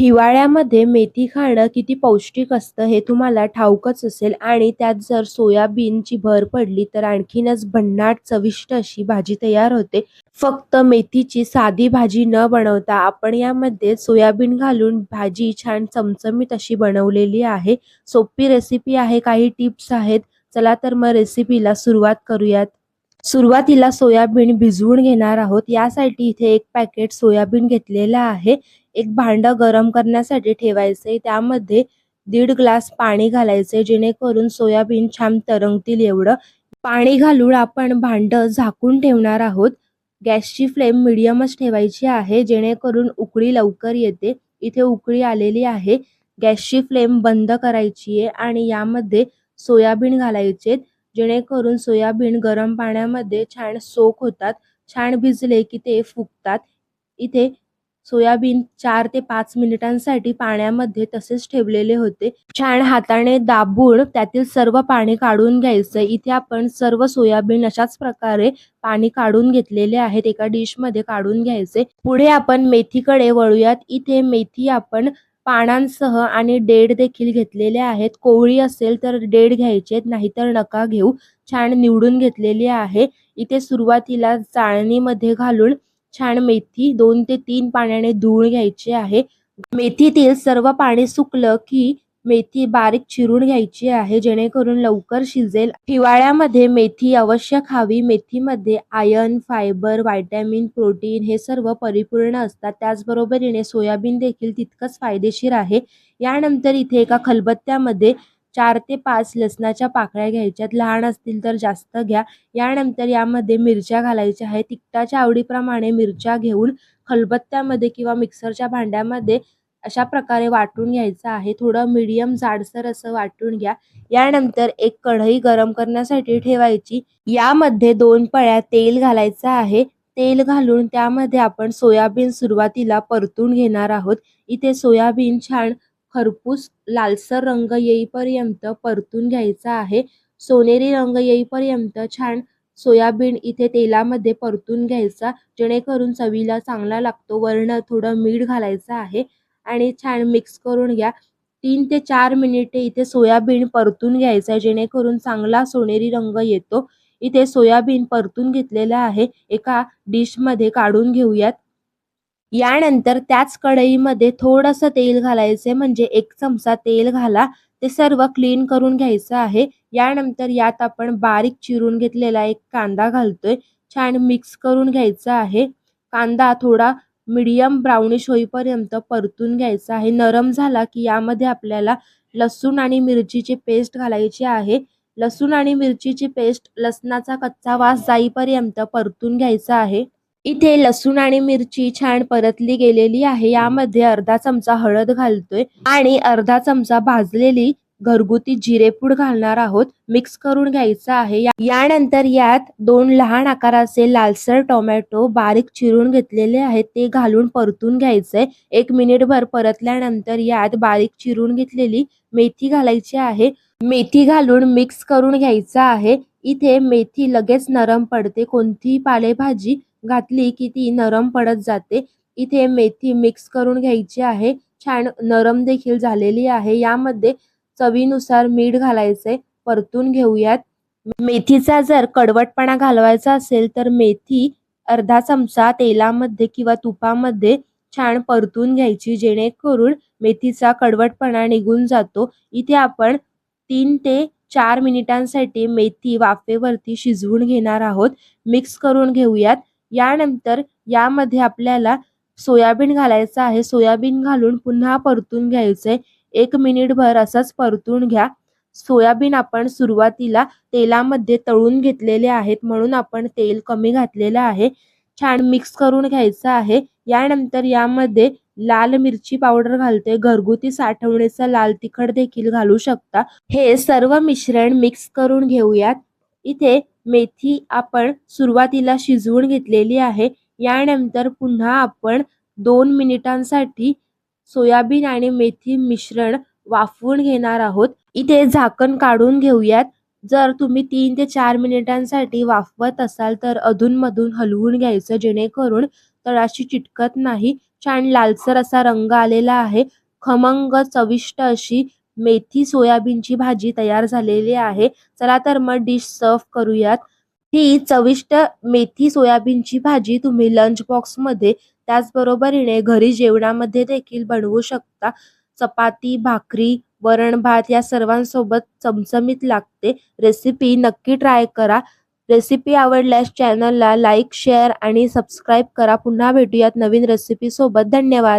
हिवाळ्यामध्ये मेथी खाणं किती पौष्टिक असतं हे तुम्हाला ठाऊकच असेल. आणि त्यात जर सोयाबीनची भर पडली तर आणखीनच भन्नाट चविष्ट अशी भाजी तयार होते. फक्त मेथीची साधी भाजी न बनवता आपण यामध्ये सोयाबीन घालून भाजी छान चमचमीत अशी बनवलेली आहे. सोपी रेसिपी आहे काही टिप्स आहेत. चला तर मग रेसिपीला सुरुवात करूयात. सुरुवातीला सोयाबीन भिजवून घेणार आहोत. यासाठी इथे एक पॅकेट सोयाबीन घेतलेलं आहे. एक भांडं गरम करण्यासाठी ठेवायचंय. त्यामध्ये दीड ग्लास पाणी घालायचंय. जेणेकरून सोयाबीन छान तरंगतील एवढं. पाणी घालून आपण भांडं झाकून ठेवणार आहोत. गॅसची फ्लेम मिडियमच ठेवायची आहे. जेणेकरून उकळी लवकर येते. इथे उकळी आलेली आहे. गॅसची फ्लेम बंद करायची आहे आणि यामध्ये सोयाबीन घालायचे जेणेकरून सोयाबीन गरम पाण्यामध्ये छान सोक होतात छान भिजले की ते फुगतात. इथे सोयाबीन चार ते पाच मिनिटांसाठी पाण्यामध्ये तसेच ठेवलेले होते. छान हाताने दाबून त्यातील सर्व पाणी काढून घ्यायचं. इथे आपण सर्व सोयाबीन अशाच प्रकारे पाणी काढून घेतलेले आहेत. एका डिशमध्ये काढून घ्यायचे. पुढे आपण मेथीकडे वळूयात. इथे मेथी आपण पानांसह आणि डेड देखील घेतलेले आहेत. कोवळी असेल तर डेड घ्यायचे नाहीतर नका घेऊ. छान निवडून घेतलेली आहे. इथे सुरुवातीला चाळणीमध्ये घालून छान मेथी दोन ते तीन पाण्याने धुवून घ्यायची आहे. मेथीतील सर्व पाणी सुकलं की मेथी बारीक चिरून घ्यायची आहे जेणेकरून लवकर शिजेल. हिवाळ्यामध्ये मेथी अवश्य खावी. मेथीमध्ये आयर्न फायबर व्हायटॅमिन प्रोटीन हे सर्व परिपूर्ण असतात. त्याचबरोबरीने सोयाबीन देखील तितकंच फायदेशीर आहे. यानंतर इथे एका खलबत्त्यामध्ये चार ते पाच लसणाच्या पाकळ्या घ्यायच्यात लहान असतील तर जास्त घ्या. यानंतर यामध्ये मिरच्या घालायच्या आहेत. तिखटाच्या आवडीप्रमाणे मिरच्या घेऊन खलबत्त्यामध्ये किंवा मिक्सरच्या भांड्यामध्ये अशा प्रकारे वाटून घ्यायचं आहे. थोडं मीडियम जाडसर असं वाटून घ्या. यानंतर एक कढई गरम करण्यासाठी ठेवायची. यामध्ये दोन पळ्या तेल घालायचं आहे. तेल घालून त्यामध्ये आपण सोयाबीन सुरुवातीला परतून घेणार आहोत. इथे सोयाबीन छान खरपूस लालसर रंग येईपर्यंत परतून घ्यायचा आहे. सोनेरी रंग येईपर्यंत छान सोयाबीन इथे तेलामध्ये परतून घ्यायचा. जेणेकरून चवीला चांगला लागतो. वर्ण थोडं मीठ घालायचं आहे. आणि छान मिक्स करून घ्या. तीन ते चार मिनिटे इथे सोयाबीन परतून घ्यायचं आहे. जेणेकरून चांगला सोनेरी रंग येतो. इथे सोयाबीन परतून घेतलेला आहे. एका डिशमध्ये काढून घेऊयात. यानंतर त्याच कढईमध्ये थोडंसं तेल घालायचे म्हणजे एक चमचा तेल घाला. ते सर्व क्लीन करून घ्यायचं आहे. यानंतर यात आपण बारीक चिरून घेतलेला एक कांदा घालतोय. छान मिक्स करून घ्यायचा आहे. कांदा थोडा मीडियम ब्राउनिश होईपर्यंत परतून घ्यायचा आहे. नरम झाला की यामध्ये आपल्याला लसूण आणि मिरचीची पेस्ट घालायची आहे. लसूण आणि मिरचीची पेस्ट लसणाचा कच्चा वास जाईपर्यंत परतून घ्यायचा आहे. इथे लसूण आणि मिरची छान परतली गेलेली आहे. यामध्ये अर्धा चमचा हळद घालतोय आणि अर्धा चमचा भाजलेली घरगुती जिरेपूड घालणार आहोत. मिक्स करून घ्यायचं आहे. यानंतर यात दोन लहान आकाराचे लालसर टोमॅटो बारीक चिरून घेतलेले आहेत. ते घालून परतून घ्यायचंय. एक मिनिटभर परतल्यानंतर यात बारीक चिरून घेतलेली मेथी घालायची आहे. मेथी घालून मिक्स करून घ्यायचं आहे. इथे मेथी लगेच नरम पडते. कोणतीही पालेभाजी घातली की ती नरम पडत जाते. इथे मेथी मिक्स करून घ्यायची आहे. छान नरम देखील झालेली आहे. यामध्ये चवीनुसार मीठ घालायचे परतून घेऊयात. मेथीचा जर कडवटपणा घालवायचा असेल तर मेथी अर्धा चमचा तेलामध्ये किंवा तुपामध्ये छान परतून घ्यायची जेणेकरून मेथीचा कडवटपणा निघून जातो. इथे आपण तीन ते चार मिनिटांसाठी मेथी वाफेवरती शिजवून घेणार आहोत. मिक्स करून घेऊयात. यानंतर यामध्ये आपल्याला सोयाबीन घालायचं आहे. सोयाबीन घालून पुन्हा परतून घ्यायचंय एक मिनिटभर असंच परतून घ्या. सोयाबीन आपण सुरुवातीला तेलामध्ये तळून घेतलेले आहेत म्हणून आपण तेल कमी घातलेलं आहे. छान मिक्स करून घ्यायचं आहे. यानंतर यामध्ये लाल मिरची पावडर घालते घरगुती साठवणीचा लाल तिखट देखील घालू शकता. हे सर्व मिश्रण मिक्स करून घेऊयात. इथे मेथी आपण सुरुवातीला शिजवून घेतलेली आहे. यानंतर पुन्हा आपण दोन मिनिटांसाठी सोयाबीन आणि मेथी मिश्रण वाफवून घेणार आहोत. इथे झाकण काढून घेऊयात. जर तुम्ही तीन ते चार मिनिटांसाठी वाफवत असाल तर अधूनमधून हलवून घ्यायचं जेणेकरून तळाशी चिटकत नाही. छान लालसर असा रंग आलेला आहे. खमंग चविष्ट अशी मेथी सोयाबीनची भाजी तयार झालेली आहे. चला तर मग डिश सर्व करूयात. ही चविष्ट मेथी सोयाबीनची भाजी तुम्ही लंच बॉक्स त्याचबरोबरीने घरी जेवणामध्ये देखील बनवू शकता. चपाती भाकरी वरण भात या सर्वांसोबत चमचमीत लागते. रेसिपी नक्की ट्राय करा. रेसिपी आवडल्यास चॅनलला लाईक शेअर आणि सबस्क्राईब करा. पुन्हा भेटूयात नवीन रेसिपी सोबत. धन्यवाद.